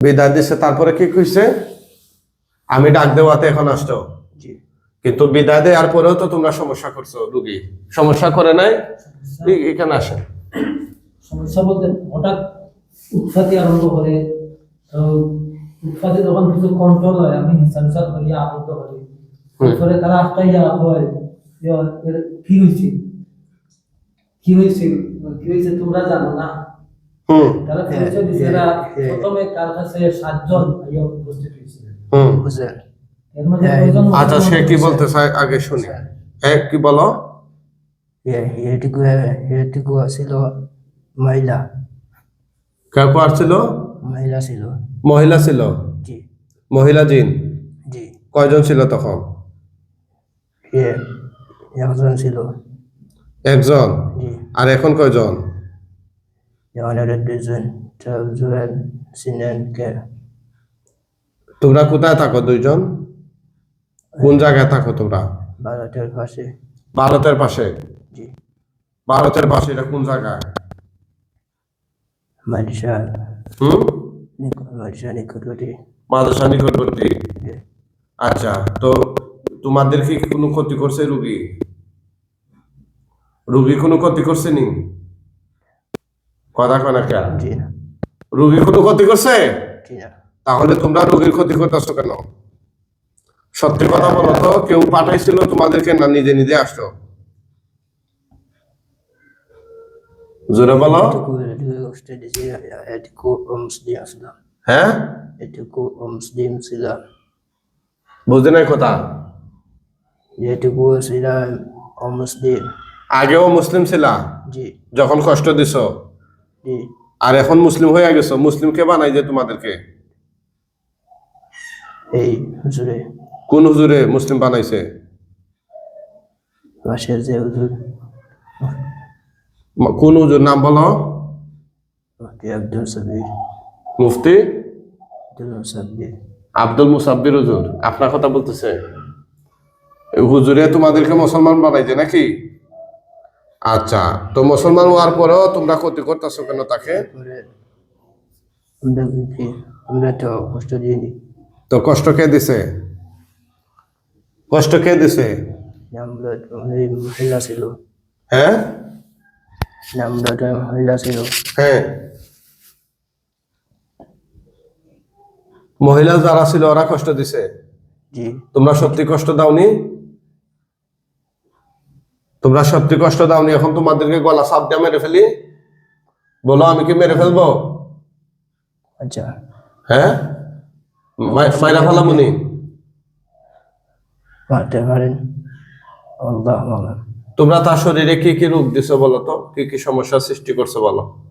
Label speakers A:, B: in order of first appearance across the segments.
A: বিদায় দিছে তারপরে কি কইছে? আমি ডাক দেওয়াতে এখন আসছো। কিন্তু বিদায় দেওয়ার পরেও তো তোমরা সমস্যা করছ রুগী। সমস্যা করে নাই? এখানে আসে
B: সমস্যা বলতে হঠাৎ উৎপাতি আরম্ভ করে উৎপাতি যখন কিছু কন্ট্রোল হয় আমি হিসাব হিসাব করি আবদ্ধ করি। তারপরে তারা আটটাই যাওয়া হয় কি হয়েছে কি হয়েছে কি হয়েছে তোমরা জানো না? তারা
C: হ্যাঁ,
B: পরিচয়
C: হ্যাঁ।
B: প্রথমে তার কাছে সাতজন উপস্থিত হয়েছিল
C: বুঝলেন
B: এর মধ্যে
C: হ্যাঁ,
B: কয়জন
A: আচ্ছা সে কি বলতে চায় আগে শুনি। কি বলো?
C: এটুকু ছিল মহিলা। মহিলা ছিল।
A: মহিলা ছিল?
C: জি।
A: মহিলা জিন?
C: জি।
A: কয়জন ছিল তখন?
C: এ একজন ছিল।
A: একজন? আর এখন কয়জন?
C: আমাদের দুজন জুয়েল সিনেন কে
A: তোমরা কোথায় থাকো দুইজন কোন জায়গায় থাকো তোমরা
C: ভারতের পাশে
A: ভারতের পাশে
C: জি
A: ভারতের পাশে এটা কোন জায়গায় হুম
C: নিকটবর্তী
A: মাদ্রাসা নিকটবর্তী আচ্ছা তো তোমাদের কি কোনো ক্ষতি করছে রুগী রুগী কোনো ক্ষতি করছে নি কথা কনা কে
C: জি না
A: রুগী কোনো ক্ষতি করছে তাহলে তোমরা রোগীর ক্ষতি করতেছো কেন সত্যি কথা বলো তো কেউ পাঠাইছিল তোমাদেরকে না নিজে নিজে আসছো জোরে বলো হ্যাঁ বুঝতে নাই কথা
C: যেটুকু ছিলাম অমুসলিম
A: আগেও মুসলিম ছিলা
C: জি
A: যখন কষ্ট দিছ আর এখন মুসলিম হয়ে গেছো মুসলিম কে বানাই যে তোমাদেরকে?
C: এই হুজুরে।
A: কোন হুজুরে মুসলিম বানাইছে?
C: পাশের যে হুজুর।
A: কোন হুজুর নাম বলো?
C: আব্দুল সাবির
A: মুফতি?
C: আব্দুল
A: মুসাব্বির হুজুর আপনার কথা বলতেছে। হুজুরে তোমাদেরকে মুসলমান বানাইছে নাকি? আচ্ছা তো মুসলমান হওয়ার পরেও তোমরা ক্ষতি করতেছো কেন তাকে?
C: আমরা তো কষ্ট দিইনি
A: তো কষ্ট কে দিছে? কষ্ট কে দিছে?
C: মহিলা ছিল।
A: হ্যাঁ?
C: আমরা মহিলা ছিল।
A: হ্যাঁ। মহিলা যারা ছিল ওরা কষ্ট দিছে?
C: জি।
A: তোমরা সত্যি কষ্ট দাওনি? তোমরা সত্যি কষ্ট দাওনি এখন তোমাদেরকে গলা সাপ দিয়ে মেরে ফেলি। বলো আমি কি মেরে ফেলব?
C: আচ্ছা।
A: হ্যাঁ? মাই- মাইরা
C: পারেন।
A: তোমরা তার শরীরে কি কি রোগ দিছো বলো তো? কি কি সমস্যা সৃষ্টি করছ বলো?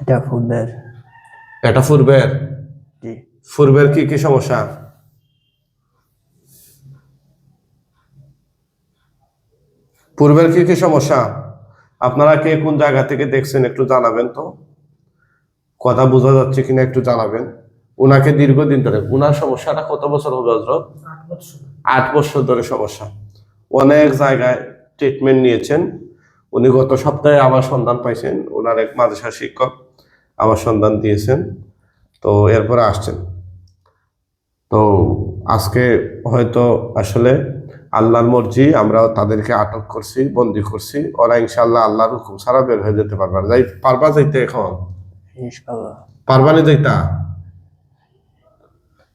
C: এটা ফুলবের।
A: এটা পূর্বের
C: জি।
A: পূর্বের কি কি সমস্যা? পূর্বের কি কি সমস্যা? আপনারা কে কোন জায়গা থেকে দেখছেন একটু জানাবেন তো। কথা বোঝা যাচ্ছে কিনা একটু জানাবেন। ওনাকে দীর্ঘদিন ধরে ওনার সমস্যাটা কত বছর হবে হজরত
B: আট বছর।
A: ধরে সমস্যা। অনেক জায়গায় ট্রিটমেন্ট নিয়েছেন। উনি গত সপ্তাহে আবার সন্ধান পাইছেন। ওনার এক মাদ্রাসা শিক্ষক আবার সন্ধান দিয়েছেন। তো এরপরে আসছেন। তো আজকে হয়তো আসলে আল্লাহর মর্জি আমরা তাদেরকে আটক করছি বন্দি করছি। ওরা ইনশাল্লাহ আল্লাহর হুকুম ছাড়া বের হয়ে যেতে পারবা না। যাই পারবা যাইতে এখন? পারবা না যাইতা?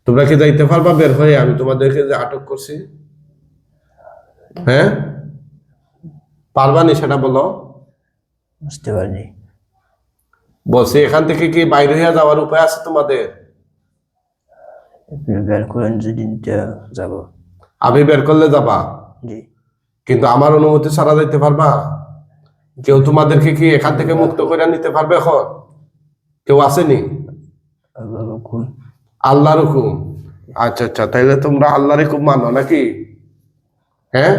A: তোমরা কি যাইতে পারবা বের হয়ে? আমি তোমাদেরকে যে আটক করছি। হ্যাঁ? পারবা নি সেটা বলো।
C: বুঝতে পারিনি।
A: বলছি এখান থেকে কি বাইরে হয়ে যাওয়ার উপায় আছে তোমাদের?
C: বের করেন যদি নিতে যাব।
A: আমি বের করলে যাবা?
C: জি।
A: কিন্তু আমার অনুমতি ছাড়া যাইতে পারবা? কেউ তোমাদেরকে কি এখান থেকে মুক্ত করে নিতে পারবে এখন? কেউ আসেনি?
C: আল্লাহ
A: আল্লাহর হুকুম। আচ্ছা আচ্ছা তাইলে তোমরা আল্লাহর হুকুম মানো নাকি? হ্যাঁ?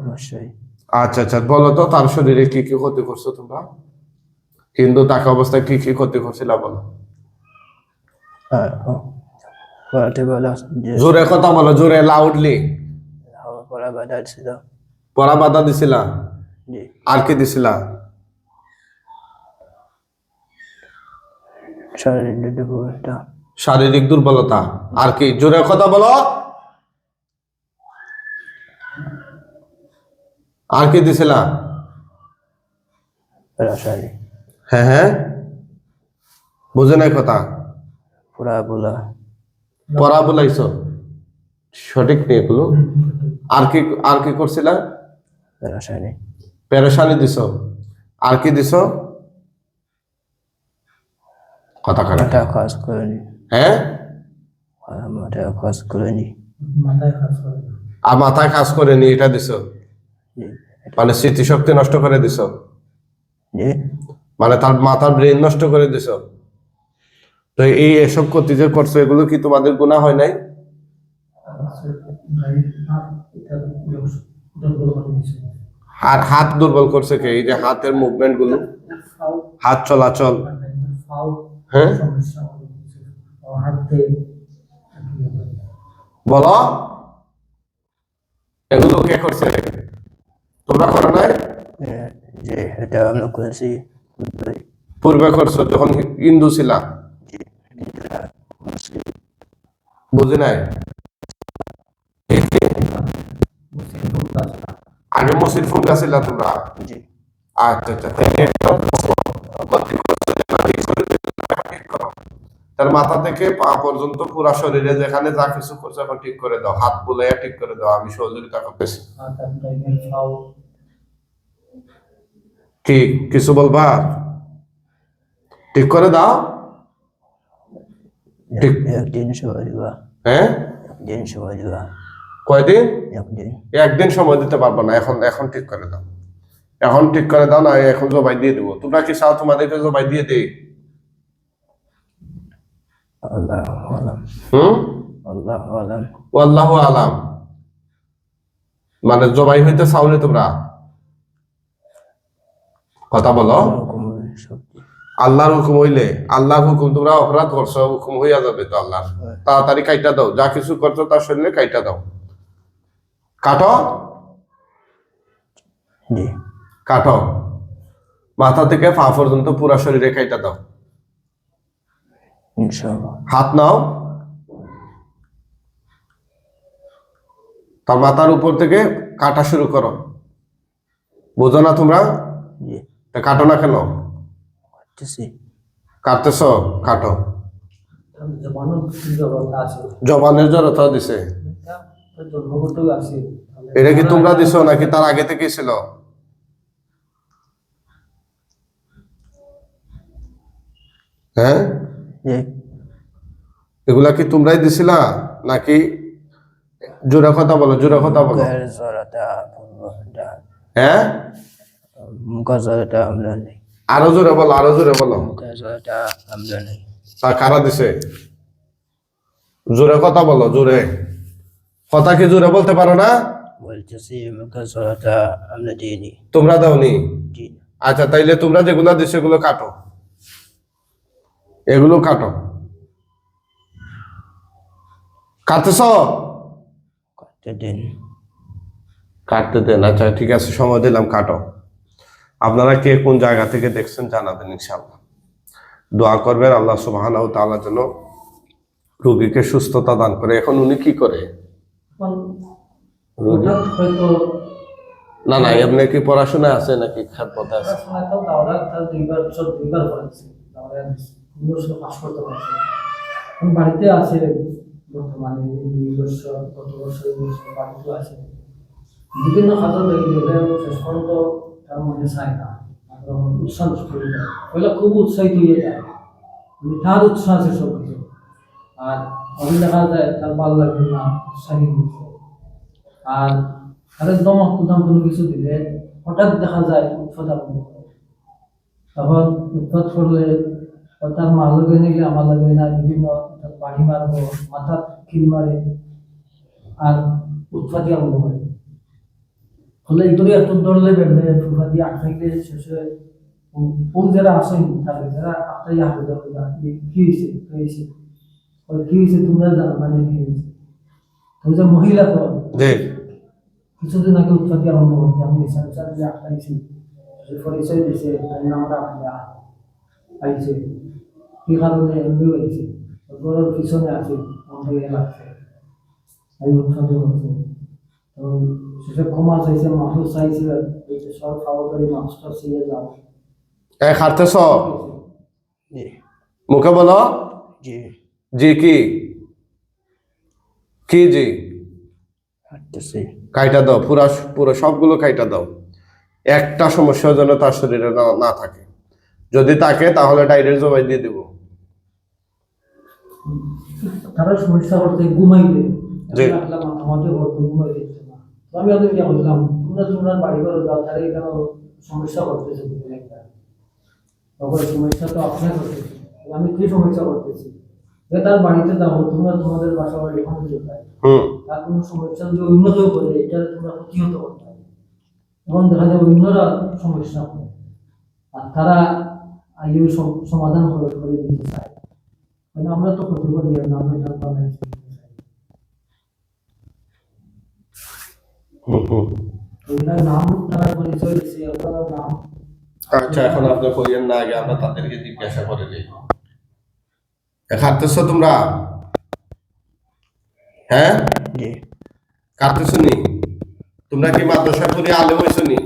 C: অবশ্যই।
A: আচ্ছা আচ্ছা বলো তো তার শরীরে কি কি ক্ষতি করছ তোমরা? হিন্দু থাকা অবস্থায় কি কি ক্ষতি করছিল বলো?
C: পড়াতে বলা
A: জোরে কথা বলো জোরে লাউডলি
C: হাওয়া পড়া বাধা ছিল
A: পড়া বাধা দিছিলা?
C: জি।
A: আর কি দিছিলা?
C: শারীরিক দুর্বলতা।
A: শারীরিক দুর্বলতা। আর কি? জোরে কথা বলো। আর কি দিছিলা?
C: রাসায়নিক।
A: হ্যাঁ হ্যাঁ। বুঝে নাই কথা।
C: পুরা বলা।
A: পড়া বলাইছ সঠিক নেই এগুলো। আর কি আর কি করছিলা? পেরেশানি। দিছ। আর কি দিছ? কথা কাটা
C: মাথা কাজ করেনি।
A: হ্যাঁ?
C: মাথা কাজ করেনি।
A: আর মাথায় কাজ করে নি এটা দিছ? মানে স্মৃতিশক্তি নষ্ট করে দিছ? মানে তার মাথার ব্রেন নষ্ট করে দিছ? তো এই এসব ক্ষতি যে করছ এগুলো কি তোমাদের গুণা হয় নাই?
B: হাত, দুর্বল
A: আর হাত দুর্বল করছে কে? এই যে হাতের
B: মুভমেন্টগুলো।
A: হাত চলাচল। হ্যাঁ? বলো। এগুলো কে করছে? তোমরা করো নাই?
C: এটা আমরা করেছি।
A: পূর্বে করছ যখন হিন্দু ছিলা। বুঝি নাই। আগে মুসলিম ফুঙ্গা ছিলা তোমরা? আচ্ছা আচ্ছা করো। তার মাথা থেকে পা পর্যন্ত পুরো শরীরে যেখানে যা কিছু করছ এখন ঠিক করে দাও। হাত বুলাইয়া ঠিক করে দাও আমি সহযোগিতা করতেছি। কি? কিছু বলবা? ঠিক করে দাও? ঠিক
C: দিবা।
A: হ্যাঁ?
C: একদিন সময় দিবা।
A: কয়দিন?
C: একদিন।
A: একদিন সময় দিতে পারব না এখন এখন ঠিক করে দাও। এখন ঠিক করে দাও না এখন জবাই দিয়ে দেবো। তোমরা কি চাও তোমাদেরকে জবাই দিয়ে দেই?
C: আল্লাহ আলাম।
A: হুম?
C: আল্লাহ আলাম।
A: আল্লাহ আলাম। মানে জবাই হইতে চাওনি তোমরা? কথা বলো। আল্লাহর হুকুম হইলে আল্লাহর হুকুম তোমরা অপরাধ করছ হুকুম হইয়া যাবে তো আল্লাহ তাড়াতাড়ি কাইটা দাও যা কিছু করছ তার শরীরে কাইটা দাও। কাটো।
C: জি।
A: কাটো। মাথা থেকে পা পর্যন্ত পুরা শরীরে কাইটা দাও। হাত নাও। তার মাথার উপর থেকে কাটা শুরু করো। বোঝো না তোমরা? তা কাটো না কেন? কাটতেছ। কাটো। জবানের জড়তা দিছে।
B: এটা
A: কি তোমরা দিছো নাকি তার আগে থেকেই ছিল? হ্যাঁ? এগুলা কি তোমরাই দিছিলা? নাকি জোরে কথা বলো জোরে কথা বলো। হ্যাঁ?
C: জড়তা আমরা নেই।
A: আরও জোরে বলো আরও জোরে বলো। তা কারা দিছে? জোরে কথা বলো জোরে। কথা কি জোরে বলতে পারো না? তোমরা দাওনি? আচ্ছা তাইলে তোমরা যেগুলো দিছো এগুলো কাটো। এগুলো কাটো। কাটতেছ?
C: করতে দিন।
A: কাটতে দেন আচ্ছা ঠিক আছে সময় দিলাম কাটো। আপনারা কে কোন জায়গা থেকে দেখছেন জানাবেন ইনশাআল্লাহ। দোয়া করবেন আল্লাহ সুবহানাহু ওয়া তাআলা যেন রোগীকে সুস্থতা দান করে। এখন উনি কি করে? না না, এমনি কি পড়াশোনা আছে নাকি খাদ্যতে আছে?
B: পড়াশোনা তো দাওরা তার দুইবার বছর দুইবার করেছে দাওরা দুই বছর পাস করতে পারছে এখন বাড়িতে আছে বর্তমানে আছে বিভিন্ন তার না মাত্র উৎসাহ করে দেয়। ওইগুলো খুব উৎসাহিত হয়ে যায়। মানে তার উৎসাহ আছে সব কিছু। আর দেখা যায় তার ভালো লাগে না, উৎসাহী আর তাদের দমক কুদাম কোনো কিছু দিলে হঠাৎ দেখা যায় করে তখন উৎপাদ করলে তার মা লগে নিলে আমার লগে না, বিভিন্ন তার বাড়ি মারবো, মাথার কিল মারে। আর উৎপাদি আরম্ভ করে ফলে এগুলি এত দৌড়লে বেড়লে ফুফাদি আটকাইলে শেষে ফুল যারা আসেন? তাদের যারা আটকাই হাতে দেওয়া কি হয়েছে? কি হয়েছে? কি হয়েছে তোমরা জানো মানে কি হয়েছে? তো যে মহিলা তো কিছুদিন আগে উৎপত্তি আরম্ভ করছে আমি সংসার যে আটকাইছি পরিচয় দিছে তার নামটা আটকা আইছে। কি কারণে এমনি হয়েছে? ঘরের পিছনে আছে ইয়ে লাগছে আমি উৎসাহ করছি তো শেষে ক্ষমা চাইছে মাহফুজ চাইছে এই যে সব খাওয়া করে মাছটা ছিঁড়ে যাও।
A: এ খাটতেছ? মুখে বলো।
C: জি।
A: জি কি? কি জি? কাইটা দাও পুরা পুরো সবগুলো কাইটা দাও। একটা সমস্যা যেন তার শরীরে না না থাকে। যদি থাকে তাহলে ডাইরেক্ট জবাই দিয়ে দেবো।
B: তারা সমস্যা করতে ঘুমাইবে।
A: জি।
B: আমি আমি ওদের কি বললাম তোমরা তোমরা বাড়ি ঘরে যাও তারা এখানে সমস্যা করতেছে তুমি একটা। তখন সমস্যা তো আপনার করতেছে আমি কি সমস্যা করতেছি? যে তার বাড়িতে যাব তোমরা তোমাদের বাসা বাড়ি ওখানে যেতে তার কোনো সমস্যা যদি উন্নত করে এটা তোমরা প্রতিহত করতে হবে এবং দেখা যাবে অন্যরা সমস্যা হয় আর তারা সম- সমাধান করে করে দিতে চায়। মানে আমরা তো ক্ষতি করি আমরা এটা বানাই
A: হুম, হুম।
B: ওইটার নাম তারা পরিচয় দিচ্ছে আপনার নাম
A: আচ্ছা এখন আপনি করিয়েন না আগে আমরা তাদেরকে জিজ্ঞাসা করে নিই। খাটতেছ তোমরা? হ্যাঁ?
C: জি।
A: কাটতেছ নি? তোমরা কি মাদ্রাসা পড়ি আলে হয়েছ নি?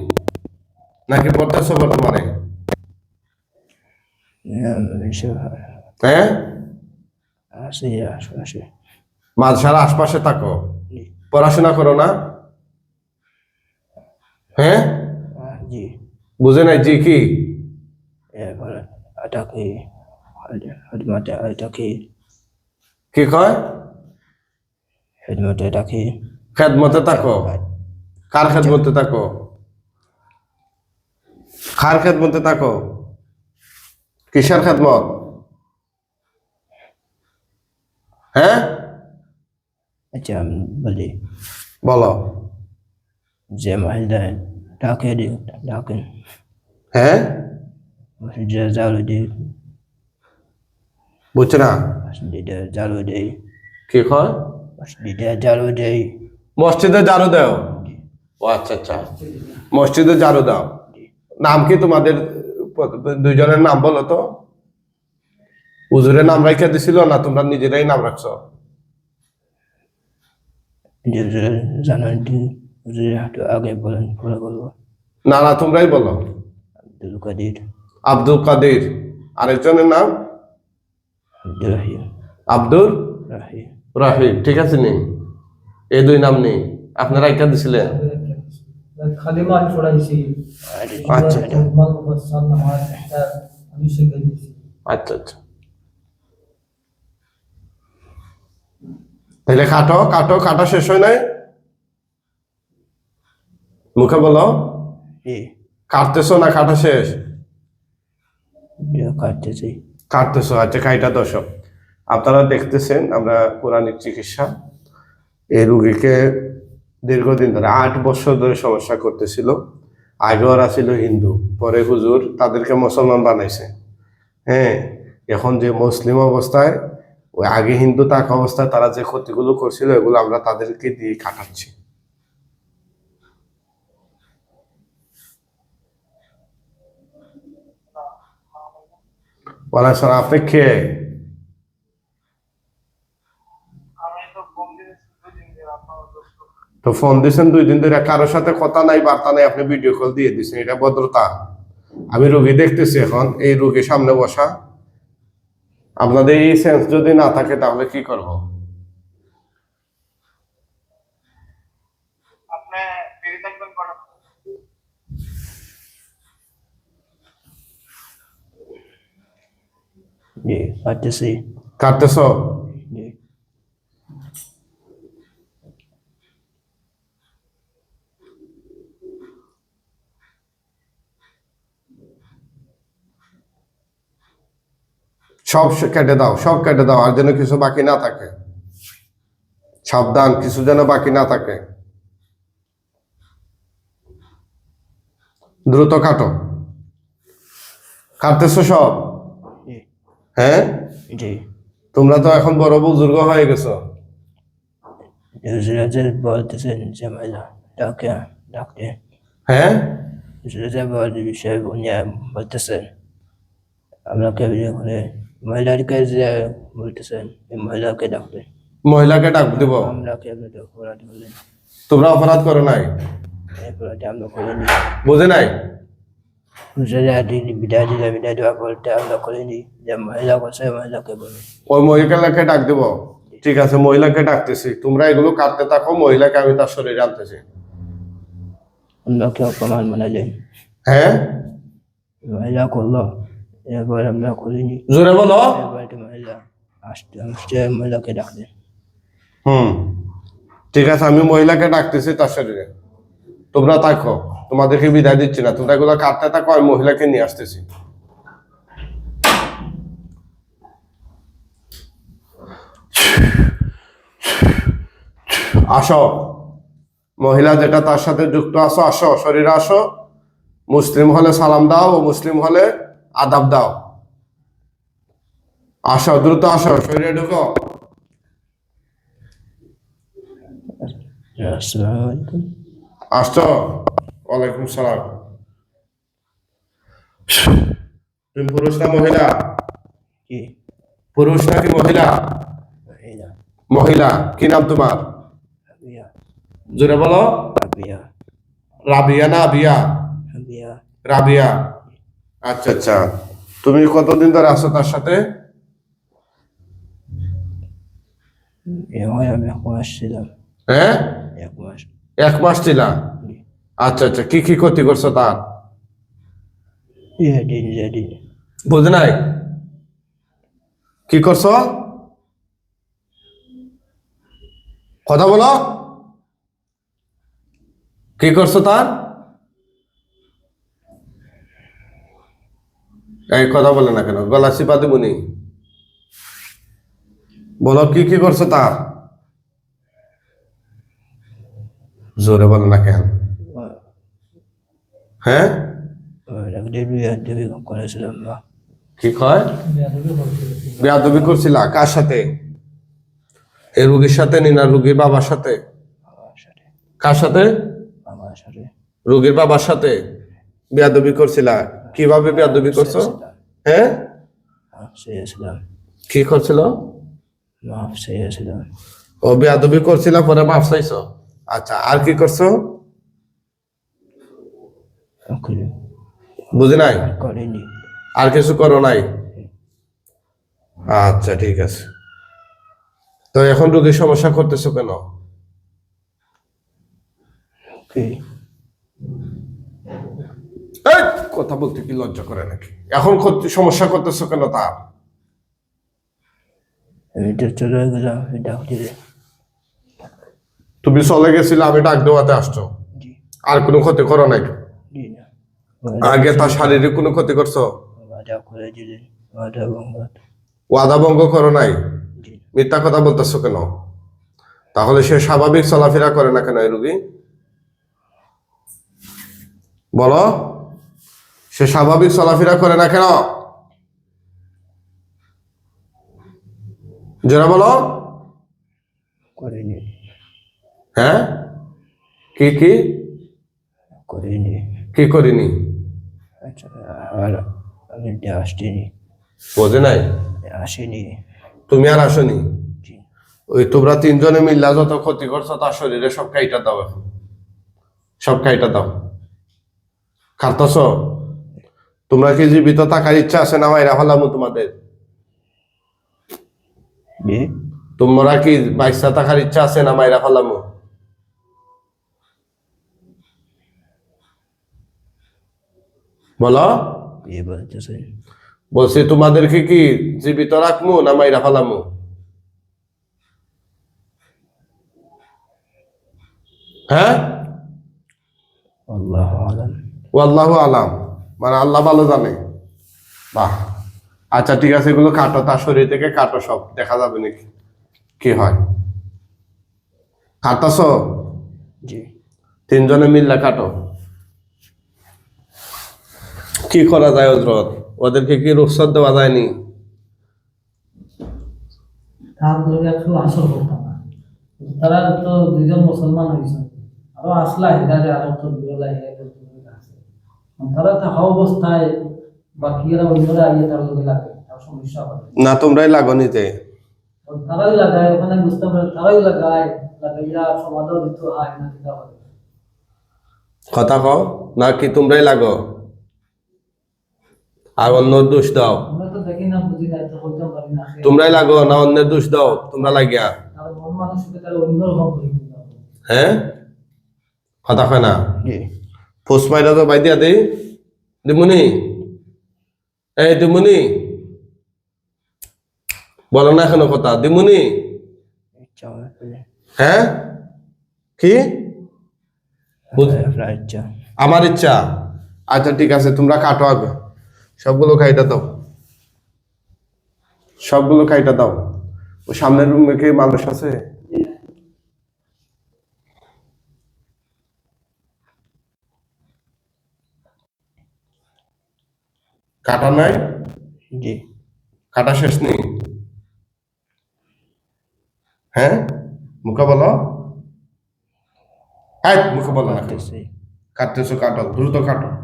A: নাকি পড়তেছ বর্তমানে? হ্যাঁ?
C: আসি আসি আসি।
A: মাদ্রাসার আশপাশে থাকো। পড়াশোনা করো না? হ্যাঁ?
C: জি।
A: বুঝে নাই জি কি?
C: এটা কি এটা কি
A: কি কয়?
C: এটা কি
A: খেদমতে থাকো। কার খেদমতে থাকো? কার খেদমতে থাকো? কিসের খেদমত? হ্যাঁ?
C: আচ্ছা বলি।
A: বলো।
C: যে মহিলা ডাকে ডাকেন
A: হ্যাঁ
C: যে জালু দি
A: বুঝছ না
C: মসজিদে দেই
A: কি কয়
C: মসজিদে জালু দেই
A: মসজিদে জারু দাও ও আচ্ছা আচ্ছা মসজিদে জারু দাও নাম কি তোমাদের দুইজনের নাম বলো তো হুজুরের নাম রেখে দিছিল না তোমরা নিজেরাই নাম রাখছো
C: জানান একটু আগে বলেন পরে বলব।
A: না না তোমরাই বলো।
C: আব্দুল কাদির।
A: আব্দুল কাদের। আরেকজনের নাম?
C: আব্দুল রহিম।
A: আব্দুল?
C: রাহিম।
A: রাহিম ঠিক আছে নি? এই দুই নাম নেই। আপনারা একটা দিছিলেন।
B: খালিমা
A: আচ্ছা।
B: এটা আমি
A: আচ্ছা আচ্ছা। তাহলে কাটো কাটো কাটা শেষ হয় নাই? মুখে বলো। কাটতেছো না কাটা শেষ?
C: কাটতেছি।
A: কাটতেছো আচ্ছা কাইটা দর্শক আপনারা দেখতেছেন আমরা পুরাণিক চিকিৎসা। এই রুগীকে দীর্ঘদিন ধরে আট বছর ধরে সমস্যা করতেছিল। আগে ওরা ছিল হিন্দু। পরে হুজুর তাদেরকে মুসলমান বানাইছে। হ্যাঁ এখন যে মুসলিম অবস্থায় ওই আগে হিন্দু থাকা অবস্থায় তারা যে ক্ষতিগুলো করছিল এগুলো আমরা তাদেরকে দিয়ে কাটাচ্ছি। আসসালাম, আপনি তো ফোন দিয়েছেন দুই দিন ধরে কারোর সাথে কথা নাই বার্তা নাই আপনি ভিডিও কল দিয়ে দিচ্ছেন এটা ভদ্রতা। আমি রুগী দেখতেছি এখন এই রুগীর সামনে বসা। আপনাদের এই সেন্স যদি না থাকে তাহলে কি করব
D: আপনি ফিরে থাকবেন কটা
C: কাটতেছি
A: সব কেটে দাও, সব কেটে দাও, আর যেন কিছু বাকি না থাকে। সাবধান, কিছু যেন বাকি না থাকে। দ্রুত কাটো। কাটতেছো সব? হ্যাঁ
C: জি।
A: তোমরা তো এখন বড় বুজুর্গ হয়ে গেছো।
C: যে যে বলতেছেন যে মহিলা ডাকে ডাকে
A: হ্যাঁ
C: যে যে বল বিষয় নিয়ে বলতেছেন আপনাকে ভিডিও করে মহিলার কাছে বলতেছেন এই মহিলাকে ডাকবেন
A: মহিলাকে ডাক দিব?
C: আমরাকে আপনি তো অপরাধ বললেন
A: তোমরা অপরাধ করো নাই?
C: অপরাধে আমরা করিনি
A: বুঝে নাই? ওই মহিলাকে ডাক দিব ঠিক আছে মহিলাকে ডাকতেছি তোমরা এগুলো কাটতে থাকো মহিলাকে আমি তার শরীরে আনতেছি
C: আমরাকে অপমান বানালেন
A: হ্যাঁ
C: মহিলা করল এরপর আমরা করিনি
A: জোরে বলো
C: এরপর একটা মহিলা আসতে আসতে মহিলাকে ডাকলেন
A: হুম ঠিক আছে আমি মহিলাকে ডাকতেছি তার শরীরে তোমরা থাকো তোমাদেরকে বিদায় দিচ্ছি না। তোমরা এগুলো কাটতে থাকো আমি মহিলাকে নিয়ে আসতেছি। আসো। মহিলা যেটা তার সাথে যুক্ত আসো আসো। শরীরে আসো। মুসলিম হলে সালাম দাও ও মুসলিম হলে আদাব দাও। আসো দ্রুত আসো শরীরে ঢুকো।
C: আসসালামু
A: আসছো? ওয়ালাইকুম সালাম তুমি পুরুষ না মহিলা
C: কি
A: পুরুষ নাকি মহিলা
C: মহিলা
A: কি নাম তোমার জোরে বলো রাবিয়া না বিয়া
C: হাবিয়া
A: রাবিয়া আচ্ছা আচ্ছা তুমি কতদিন ধরে আছো তার সাথে
C: এক মাস ছিলাম
A: হ্যাঁ
C: এক মাস
A: এক মাস ছিলা আচ্ছা আচ্ছা কি কি ক্ষতি করছ তার? বুঝ নাই? কি করছ? কথা বলো। কি করছ তার? এই কথা বলে না কেন? গলা চিপা দিবনি বলো কি কি করছ তার? জোরে বলে না কেন? হ্যাঁ? কি কয়?
B: বেয়াদবি
A: করছিলা? কার সাথে? এই রুগীর সাথে নিনা রুগীর বাবার সাথে? কার সাথে? রুগীর বাবার সাথে? বেয়াদবি করছিলা? কীভাবে বেয়াদবি করছ? হ্যাঁ? কি করছিল? ও বেয়াদবি করছিলা পরে মাফ চাইছো? আচ্ছা আর কি করছ?
C: করি
A: বুঝি নাই?
C: করিনি।
A: আর কিছু করো নাই? আচ্ছা ঠিক আছে। তো এখন রুগীর সমস্যা করতেছো কেন? কথা বলতে কি লজ্জা করে নাকি? এখন সমস্যা করতেছো কেন তার?
C: তো
A: তুমি চলে গেছিলে আমি ডাক দেওয়াতে আসছো। আর কোনো ক্ষতি করো নাই?
C: না
A: আগে তার শারীরিক কোনো ক্ষতি করছ? ওয়াদা ভঙ্গ করো নাই? মিথ্যা কথা বলতেছো কেন? তাহলে সে স্বাভাবিক চলাফেরা করে না কেন এই রুগী? বলো। সে স্বাভাবিক চলাফেরা করে না কেন? যারা বলো।
C: করিনি।
A: হ্যাঁ? কি কি?
C: করিনি।
A: কি করিনি?
C: আচ্ছা আর আমি আসিনি।
A: বোঝে নাই?
C: আসিনি।
A: তুমি আর আসনি? ওই তোমরা তিনজনে মিল্লা যত ক্ষতি করছ তার শরীরে সব কাইটা দাও এখন। সব কাইটা দাও। খারতাছ তোমরা কি জীবিত থাকার ইচ্ছা আছে না মাইরা ফেলামু তোমাদের? তোমরা কি বাইসা থাকার ইচ্ছা আছে না মাইরা ফেলামু? বলো? বলছি তোমাদেরকে কি জীবিত রাখমু না মাইরা ফেলামু? হ্যাঁ?
C: আল্লাহ আলম।
A: আল্লাহ আলাম। মানে আল্লাহ ভালো জানে। বাহ। আচ্ছা ঠিক আছে এগুলো কাটো তার শরীর থেকে কাটো সব। দেখা যাবে নাকি কি হয়। কাটাছ
C: জি।
A: তিনজনে মিল্লা কাটো। কি করা যায় হজরত? ওদেরকে কি রুখসত দেওয়া যায়নি?
B: তার তারা তো দুইজন মুসলমান হয়েছে। আরও আসলা হেদারে আরও তো তারা অবস্থায় বাকিরা অন্যরা আইয়ে তার লগে লাগে তার সমস্যা
A: না তোমরাই লাগো নিতে
B: তারাই লাগায় ওখানে বুঝতে পারে তারাই লাগায় লাগাইয়া সমাধান দিতে হয় না দিতে
A: কথা কও না কি তোমরাই লাগো? আর অন্য দোষ দাও। তোমরাই লাগো না অন্যের দোষ দাও তোমরা লাগিয়া।
B: মন হয়ে
A: হ্যাঁ? কথা কয় না? পোস্ট মাইরা তো বাই দিয়া দে। দিমুনি। এই দিমুনি। বলো না এখনও কথা। দিমুনি। হ্যাঁ? কি? আমার ইচ্ছা। আচ্ছা ঠিক আছে তোমরা কাটো আগে। সবগুলো খাইটা দাও। সবগুলো খাইটা দাও। ও সামনের রুমে কি মানুষ আছে? কাটা নাই?
C: জি।
A: কাটা শেষ নেই? হ্যাঁ? মুখে বলো। হ্যাঁ মুখে বলো না। কাটতেছো কাটো দ্রুত কাটো।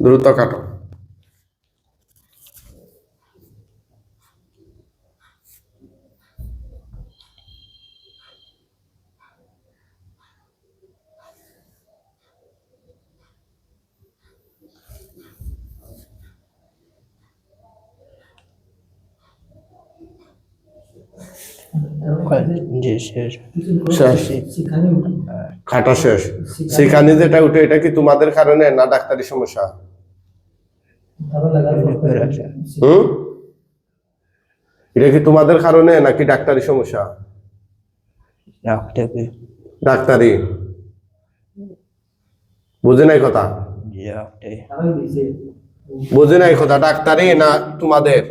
A: দ্রুত কাটো। কাটা শেষ। সেখানে যেটা উঠে এটা কি তোমাদের কারণে না ডাক্তারি সমস্যা
B: তারা লাগার
C: করে আছে।
A: হুম? এটা কি তোমাদের কারণে নাকি ডাক্তারি সমস্যা? ডাক্তারি? বুঝে নাই কথা? বুঝে নাই কথা ডাক্তারি না তোমাদের?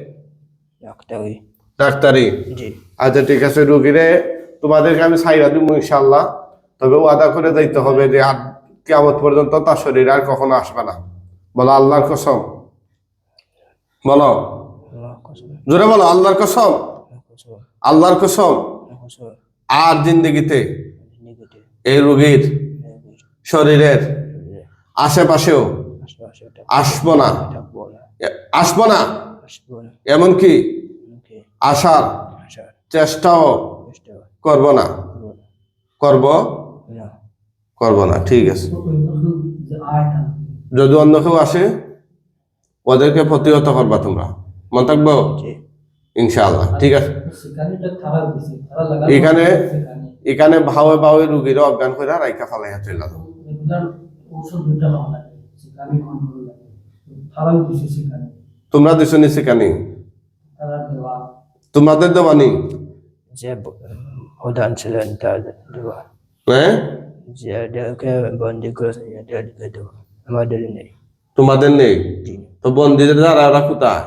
A: ডাক্তারি? আচ্ছা ঠিক আছে রুগীরে তোমাদেরকে আমি সাইরা দিব ইনশাল্লাহ তবে ওয়াদা করে যাইতে হবে যে আর কেমন পর্যন্ত তার শরীর আর কখনো আসবে না। বলো আল্লাহর কসম। বলো। জোরে বলো আল্লাহর কসম?
C: আল্লাহ
A: আল্লাহর কসম? আর জিন্দগিতে? এই রুগীর শরীরের আশেপাশেও
C: আশেপাশে
A: আসব না। আসব না? এমনকি আসার চেষ্টাও
C: চেষ্টা
A: করব না।
C: করব না।
A: করব?
C: না।
A: ঠিক আছে। যদি অন্য কেউ আসে? ওদেরকে প্রতিহত করবা তোমরা। মন থাকব?
C: জি।
A: ইনশাআল্লাহ ঠিক আছে? এখানে- এখানে ভাবে ভাবে রুগীর অজ্ঞান করে রাইকা ফালাইয়া চলে তোমরা দিছো নি সেখানে?
B: তারা দেওয়া।
A: তোমাদের দেবানি
C: যে প্রধান ছিলেন তার দেওয়া।
A: হ্যাঁ?
C: যে বন্দি আমাদের নেই।
A: তোমাদের নেই? তো বন্দিদের যারা ওরা কোথায়?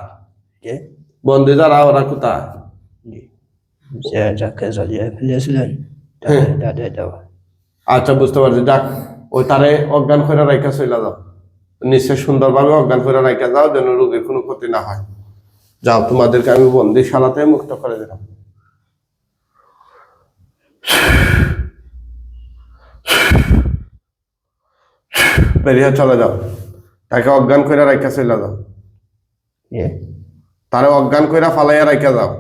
A: বন্দি যারা ওরা কোথায়?
C: জি। যে যাকে জ্বালিয়ে ফেলেছিলেন তাদের তাদের দেওয়া।
A: আচ্ছা বুঝতে পারছি। যাক ওই তারে অজ্ঞান করে রাইকা চলে যাও। নিশ্চয় সুন্দরভাবে অজ্ঞান করে রাইকা যাও যেন রোগীর কোনো ক্ষতি না হয়। যাও তোমাদেরকে আমি বন্দি বন্দিশালাতে মুক্ত করে দিলাম। বেরিয়ে চলে যাও। তাকে অজ্ঞান করে রাইকা চলে যাও। তারে অজ্ঞান করে ফালাইয়া রাইকা যাও।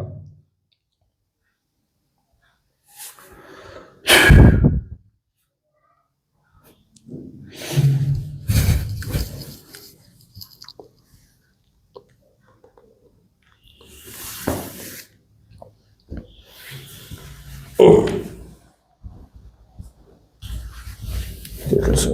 A: ঠিক আছে